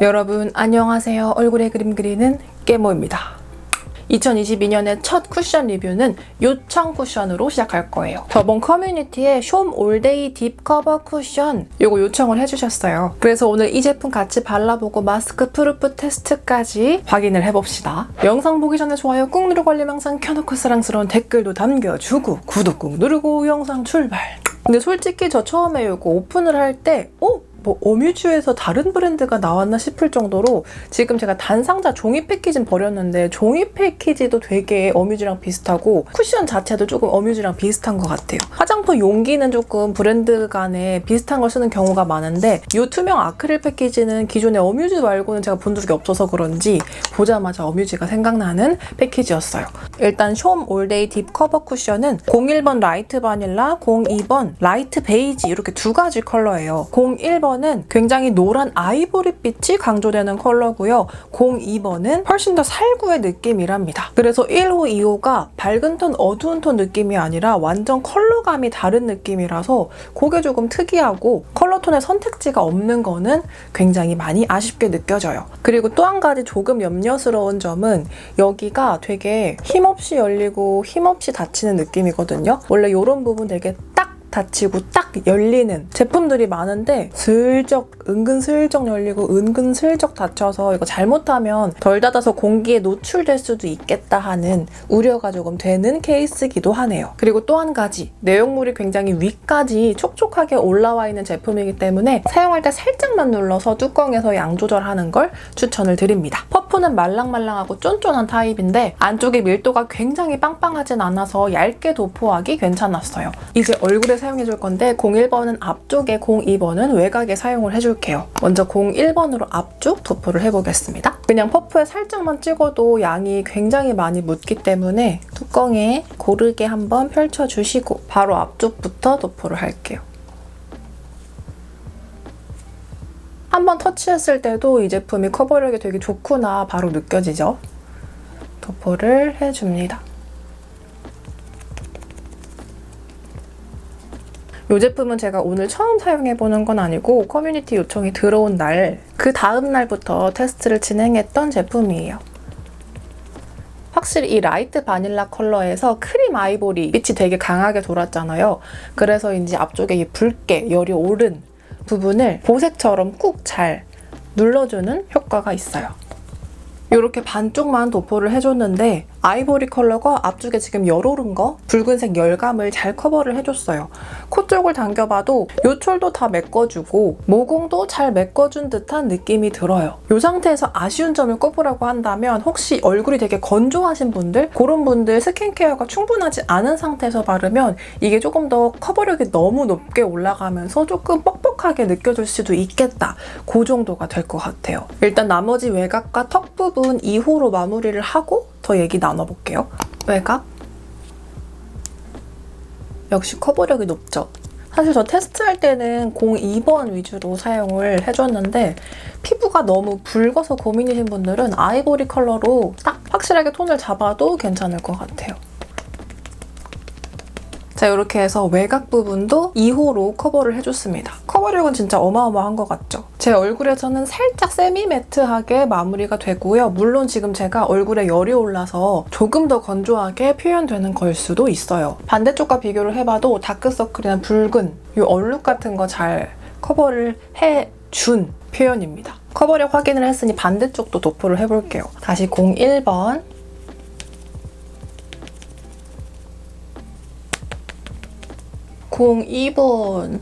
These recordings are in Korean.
여러분 안녕하세요. 얼굴에 그림 그리는 깨모입니다. 2022년의 첫 쿠션 리뷰는 요청 쿠션으로 시작할 거예요. 저번 커뮤니티에 숀 올데이 딥 커버 쿠션 요거 요청을 해주셨어요. 그래서 오늘 이 제품 같이 발라보고 마스크 프루프 테스트까지 확인을 해봅시다. 영상 보기 전에 좋아요 꾹 누르고 알림 항상 켜놓고 사랑스러운 댓글도 남겨주고 구독 꾹 누르고 영상 출발. 근데 솔직히 저 처음에 요거 오픈을 할때 어? 뭐 어뮤즈에서 다른 브랜드가 나왔나 싶을 정도로 지금 제가 단상자 종이 패키지는 버렸는데 종이 패키지도 되게 어뮤즈랑 비슷하고 쿠션 자체도 조금 어뮤즈랑 비슷한 것 같아요. 화장품 용기는 조금 브랜드 간에 비슷한 걸 쓰는 경우가 많은데 이 투명 아크릴 패키지는 기존의 어뮤즈 말고는 제가 본 적이 없어서 그런지 보자마자 어뮤즈가 생각나는 패키지였어요. 일단 숀 올데이 딥 커버 쿠션은 01번 라이트 바닐라, 02번 라이트 베이지 이렇게 두 가지 컬러예요. 01번 은 굉장히 노란 아이보리빛이 강조되는 컬러고요. 02번은 훨씬 더 살구의 느낌이랍니다. 그래서 1호, 2호가 밝은 톤, 어두운 톤 느낌이 아니라 완전 컬러감이 다른 느낌이라서 그게 조금 특이하고 컬러톤의 선택지가 없는 거는 굉장히 많이 아쉽게 느껴져요. 그리고 또 한 가지 조금 염려스러운 점은 여기가 되게 힘없이 열리고 힘없이 닫히는 느낌이거든요. 원래 이런 부분 되게 딱 닫히고 딱 열리는 제품들이 많은데 슬쩍 은근 슬쩍 열리고 은근 슬쩍 닫혀서 이거 잘못하면 덜 닫아서 공기에 노출될 수도 있겠다 하는 우려가 조금 되는 케이스기도 하네요. 그리고 또 한 가지 내용물이 굉장히 위까지 촉촉하게 올라와 있는 제품이기 때문에 사용할 때 살짝만 눌러서 뚜껑에서 양 조절하는 걸 추천을 드립니다. 퍼프는 말랑말랑하고 쫀쫀한 타입인데 안쪽에 밀도가 굉장히 빵빵하진 않아서 얇게 도포하기 괜찮았어요. 이제 얼굴에 사용해줄 건데 01번은 앞쪽에 02번은 외곽에 사용을 해줄게요. 먼저 01번으로 앞쪽 도포를 해보겠습니다. 그냥 퍼프에 살짝만 찍어도 양이 굉장히 많이 묻기 때문에 뚜껑에 고르게 한번 펼쳐주시고 바로 앞쪽부터 도포를 할게요. 한번 터치했을 때도 이 제품이 커버력이 되게 좋구나 바로 느껴지죠? 도포를 해줍니다. 이 제품은 제가 오늘 처음 사용해보는 건 아니고 커뮤니티 요청이 들어온 날, 그 다음 날부터 테스트를 진행했던 제품이에요. 확실히 이 라이트 바닐라 컬러에서 크림 아이보리 빛이 되게 강하게 돌았잖아요. 그래서인지 앞쪽에 이 붉게 열이 오른 부분을 보색처럼 꾹 잘 눌러주는 효과가 있어요. 이렇게 반쪽만 도포를 해줬는데 아이보리 컬러가 앞쪽에 지금 열 오른 거 붉은색 열감을 잘 커버를 해줬어요. 코 쪽을 당겨봐도 요철도 다 메꿔주고 모공도 잘 메꿔준 듯한 느낌이 들어요. 이 상태에서 아쉬운 점을 꼽으라고 한다면 혹시 얼굴이 되게 건조하신 분들 그런 분들 스킨케어가 충분하지 않은 상태에서 바르면 이게 조금 더 커버력이 너무 높게 올라가면서 조금 뻑뻑하게 느껴질 수도 있겠다. 그 정도가 될 것 같아요. 일단 나머지 외곽과 턱 부분 2호로 마무리를 하고 더 얘기 나눠볼게요. 외곽. 역시 커버력이 높죠. 사실 저 테스트할 때는 02번 위주로 사용을 해줬는데 피부가 너무 붉어서 고민이신 분들은 아이보리 컬러로 딱 확실하게 톤을 잡아도 괜찮을 것 같아요. 자 이렇게 해서 외곽 부분도 2호로 커버를 해줬습니다. 커버력은 진짜 어마어마한 것 같죠? 제 얼굴에서는 살짝 세미 매트하게 마무리가 되고요. 물론 지금 제가 얼굴에 열이 올라서 조금 더 건조하게 표현되는 걸 수도 있어요. 반대쪽과 비교를 해봐도 다크서클이나 붉은 이 얼룩 같은 거 잘 커버를 해준 표현입니다. 커버력 확인을 했으니 반대쪽도 도포를 해볼게요. 다시 01번 02번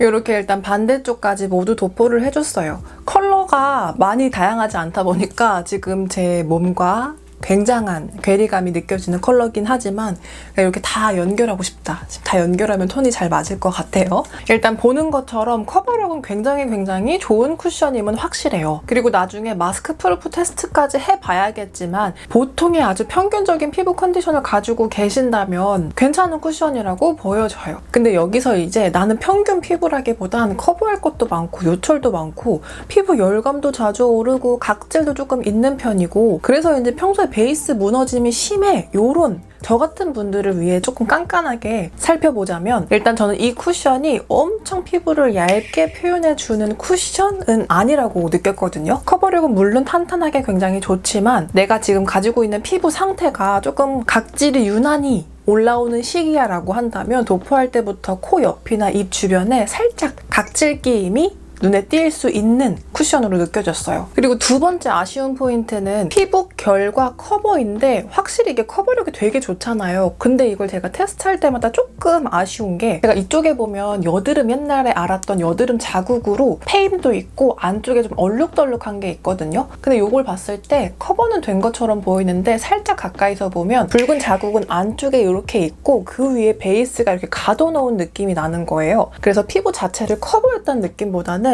이렇게 일단 반대쪽까지 모두 도포를 해줬어요. 컬러가 많이 다양하지 않다 보니까 지금 제 몸과 굉장한 괴리감이 느껴지는 컬러긴 하지만 이렇게 다 연결하고 싶다. 다 연결하면 톤이 잘 맞을 것 같아요. 일단 보는 것처럼 커버력은 굉장히 굉장히 좋은 쿠션임은 확실해요. 그리고 나중에 마스크 프루프 테스트까지 해봐야겠지만 보통의 아주 평균적인 피부 컨디션을 가지고 계신다면 괜찮은 쿠션이라고 보여져요. 근데 여기서 이제 나는 평균 피부라기보단 커버할 것도 많고 요철도 많고 피부 열감도 자주 오르고 각질도 조금 있는 편이고 그래서 이제 평소에 베이스 무너짐이 심해 요런 저 같은 분들을 위해 조금 깐깐하게 살펴보자면 일단 저는 이 쿠션이 엄청 피부를 얇게 표현해주는 쿠션은 아니라고 느꼈거든요. 커버력은 물론 탄탄하게 굉장히 좋지만 내가 지금 가지고 있는 피부 상태가 조금 각질이 유난히 올라오는 시기야라고 한다면 도포할 때부터 코 옆이나 입 주변에 살짝 각질 끼임이 눈에 띌 수 있는 쿠션으로 느껴졌어요. 그리고 두 번째 아쉬운 포인트는 피부 결과 커버인데 확실히 이게 커버력이 되게 좋잖아요. 근데 이걸 제가 테스트할 때마다 조금 아쉬운 게 제가 이쪽에 보면 여드름 옛날에 알았던 여드름 자국으로 페임도 있고 안쪽에 좀 얼룩덜룩한 게 있거든요. 근데 이걸 봤을 때 커버는 된 것처럼 보이는데 살짝 가까이서 보면 붉은 자국은 안쪽에 이렇게 있고 그 위에 베이스가 이렇게 가둬놓은 느낌이 나는 거예요. 그래서 피부 자체를 커버했다는 느낌보다는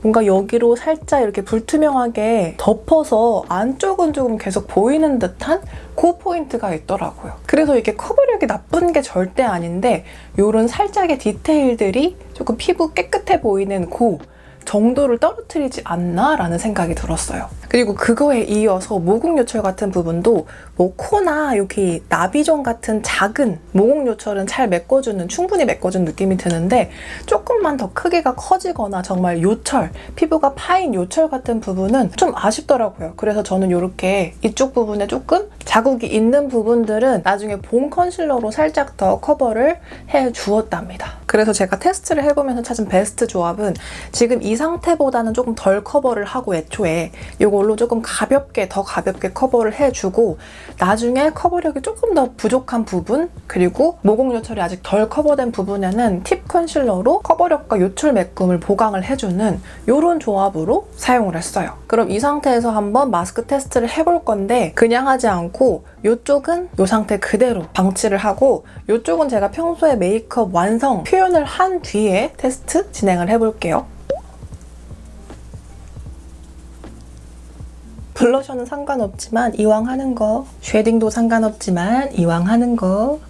뭔가 여기로 살짝 이렇게 불투명하게 덮어서 안쪽은 조금 계속 보이는 듯한 그 포인트가 있더라고요. 그래서 이게 커버력이 나쁜 게 절대 아닌데 이런 살짝의 디테일들이 조금 피부 깨끗해 보이는 그 정도를 떨어뜨리지 않나라는 생각이 들었어요. 그리고 그거에 이어서 모공 요철 같은 부분도 뭐 코나 여기 나비존 같은 작은 모공 요철은 잘 메꿔주는 충분히 메꿔준 느낌이 드는데 조금만 더 크기가 커지거나 정말 요철 피부가 파인 요철 같은 부분은 좀 아쉽더라고요. 그래서 저는 이렇게 이쪽 부분에 조금 자국이 있는 부분들은 나중에 봄 컨실러로 살짝 더 커버를 해 주었답니다. 그래서 제가 테스트를 해보면서 찾은 베스트 조합은 지금 이 상태보다는 조금 덜 커버를 하고 애초에 이걸로 조금 가볍게 더 가볍게 커버를 해주고 나중에 커버력이 조금 더 부족한 부분 그리고 모공 요철이 아직 덜 커버된 부분에는 팁 컨실러로 커버력과 요철 매꿈을 보강을 해주는 이런 조합으로 사용을 했어요. 그럼 이 상태에서 한번 마스크 테스트를 해볼 건데 그냥 하지 않고 이쪽은 이 상태 그대로 방치를 하고 이쪽은 제가 평소에 메이크업 완성 표현을 한 뒤에 테스트 진행을 해볼게요. 블러셔는 상관없지만 이왕 하는 거 쉐딩도 상관없지만 이왕 하는 거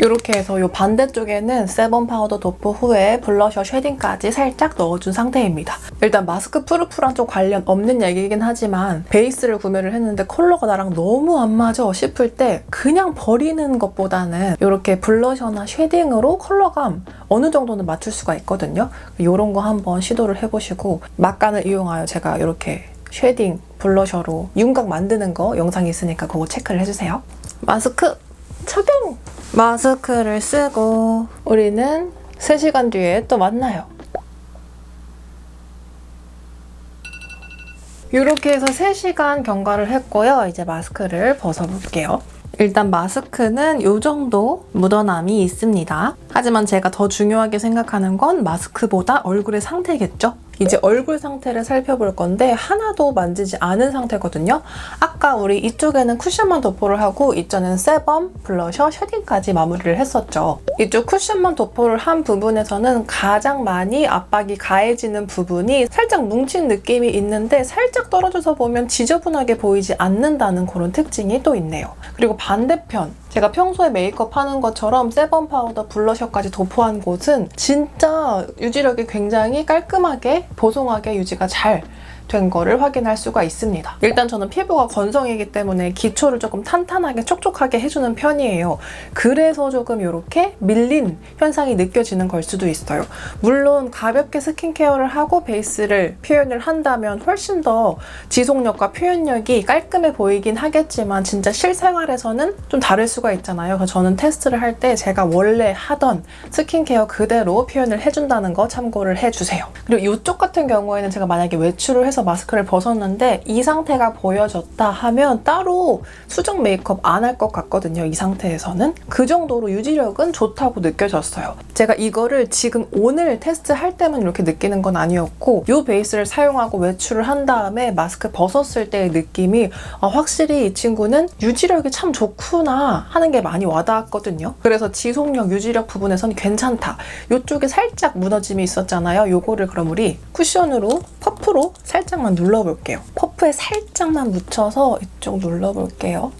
이렇게 해서 이 반대쪽에는 세번 파우더 도포 후에 블러셔 쉐딩까지 살짝 넣어준 상태입니다. 일단 마스크 프루프랑 좀 관련 없는 얘기이긴 하지만 베이스를 구매를 했는데 컬러가 나랑 너무 안 맞아 싶을 때 그냥 버리는 것보다는 이렇게 블러셔나 쉐딩으로 컬러감 어느 정도는 맞출 수가 있거든요. 이런 거 한번 시도를 해보시고 막간을 이용하여 제가 이렇게 쉐딩, 블러셔로 윤곽 만드는 거 영상이 있으니까 그거 체크를 해주세요. 마스크 착용! 마스크를 쓰고 우리는 3시간 뒤에 또 만나요. 이렇게 해서 3시간 경과를 했고요. 이제 마스크를 벗어볼게요. 일단 마스크는 이 정도 묻어남이 있습니다. 하지만 제가 더 중요하게 생각하는 건 마스크보다 얼굴의 상태겠죠? 이제 얼굴 상태를 살펴볼 건데 하나도 만지지 않은 상태거든요. 아까 우리 이쪽에는 쿠션만 도포를 하고 이쪽에는 세범, 블러셔, 쉐딩까지 마무리를 했었죠. 이쪽 쿠션만 도포를 한 부분에서는 가장 많이 압박이 가해지는 부분이 살짝 뭉친 느낌이 있는데 살짝 떨어져서 보면 지저분하게 보이지 않는다는 그런 특징이 또 있네요. 그리고 반대편 제가 평소에 메이크업 하는 것처럼 세범 파우더, 블러셔까지 도포한 곳은 진짜 유지력이 굉장히 깔끔하게 보송하게 유지가 잘 된 거를 확인할 수가 있습니다. 일단 저는 피부가 건성이기 때문에 기초를 조금 탄탄하게 촉촉하게 해주는 편이에요. 그래서 조금 이렇게 밀린 현상이 느껴지는 걸 수도 있어요. 물론 가볍게 스킨케어를 하고 베이스를 표현을 한다면 훨씬 더 지속력과 표현력이 깔끔해 보이긴 하겠지만 진짜 실생활에서는 좀 다를 수가 있잖아요. 그래서 저는 테스트를 할 때 제가 원래 하던 스킨케어 그대로 표현을 해준다는 거 참고를 해주세요. 그리고 이쪽 같은 경우에는 제가 만약에 외출을 해서 마스크를 벗었는데 이 상태가 보여졌다 하면 따로 수정 메이크업 안 할 것 같거든요. 이 상태에서는. 그 정도로 유지력은 좋다고 느껴졌어요. 제가 이거를 지금 오늘 테스트할 때만 이렇게 느끼는 건 아니었고 이 베이스를 사용하고 외출을 한 다음에 마스크 벗었을 때의 느낌이 아, 확실히 이 친구는 유지력이 참 좋구나 하는 게 많이 와닿았거든요. 그래서 지속력, 유지력 부분에서는 괜찮다. 이쪽에 살짝 무너짐이 있었잖아요. 요거를 그럼 우리 쿠션으로 퍼프로 살짝 만 눌러볼게요. 퍼프에 살짝만 묻혀서 이쪽 눌러볼게요.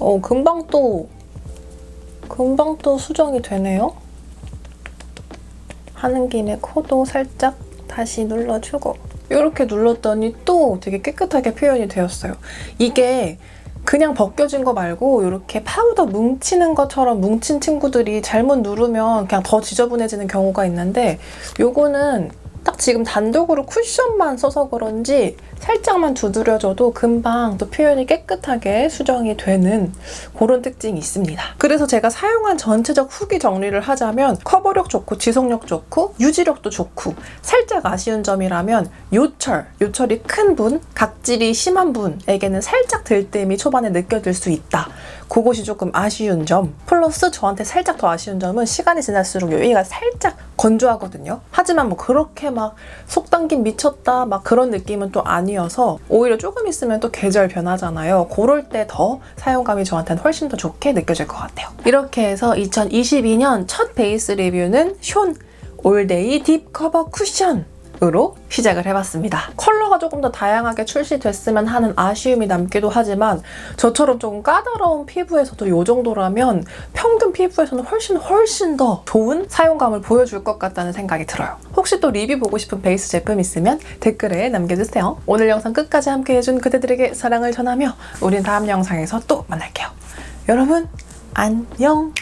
어, 금방 또 금방 또 수정이 되네요. 하는 김에 코도 살짝 다시 눌러주고 이렇게 눌렀더니 또 되게 깨끗하게 표현이 되었어요. 이게 그냥 벗겨진 거 말고 이렇게 파우더 뭉치는 것처럼 뭉친 친구들이 잘못 누르면 그냥 더 지저분해지는 경우가 있는데 요거는 딱 지금 단독으로 쿠션만 써서 그런지 살짝만 두드려줘도 금방 또 표현이 깨끗하게 수정이 되는 그런 특징이 있습니다. 그래서 제가 사용한 전체적 후기 정리를 하자면 커버력 좋고 지속력 좋고 유지력도 좋고 살짝 아쉬운 점이라면 요철, 요철이 큰 분, 각질이 심한 분에게는 살짝 들뜸이 초반에 느껴질 수 있다. 그것이 조금 아쉬운 점. 플러스 저한테 살짝 더 아쉬운 점은 시간이 지날수록 여기가 살짝 건조하거든요. 하지만 뭐 그렇게 막 속당김 미쳤다 막 그런 느낌은 또 아니어서 오히려 조금 있으면 또 계절 변하잖아요. 그럴 때 더 사용감이 저한테는 훨씬 더 좋게 느껴질 것 같아요. 이렇게 해서 2022년 첫 베이스 리뷰는 숀 올데이 딥 커버 쿠션 으로 시작을 해봤습니다. 컬러가 조금 더 다양하게 출시됐으면 하는 아쉬움이 남기도 하지만 저처럼 조금 까다로운 피부에서도 이 정도라면 평균 피부에서는 훨씬 훨씬 더 좋은 사용감을 보여줄 것 같다는 생각이 들어요. 혹시 또 리뷰 보고 싶은 베이스 제품 있으면 댓글에 남겨주세요. 오늘 영상 끝까지 함께 해준 그대들에게 사랑을 전하며 우린 다음 영상에서 또 만날게요. 여러분 안녕!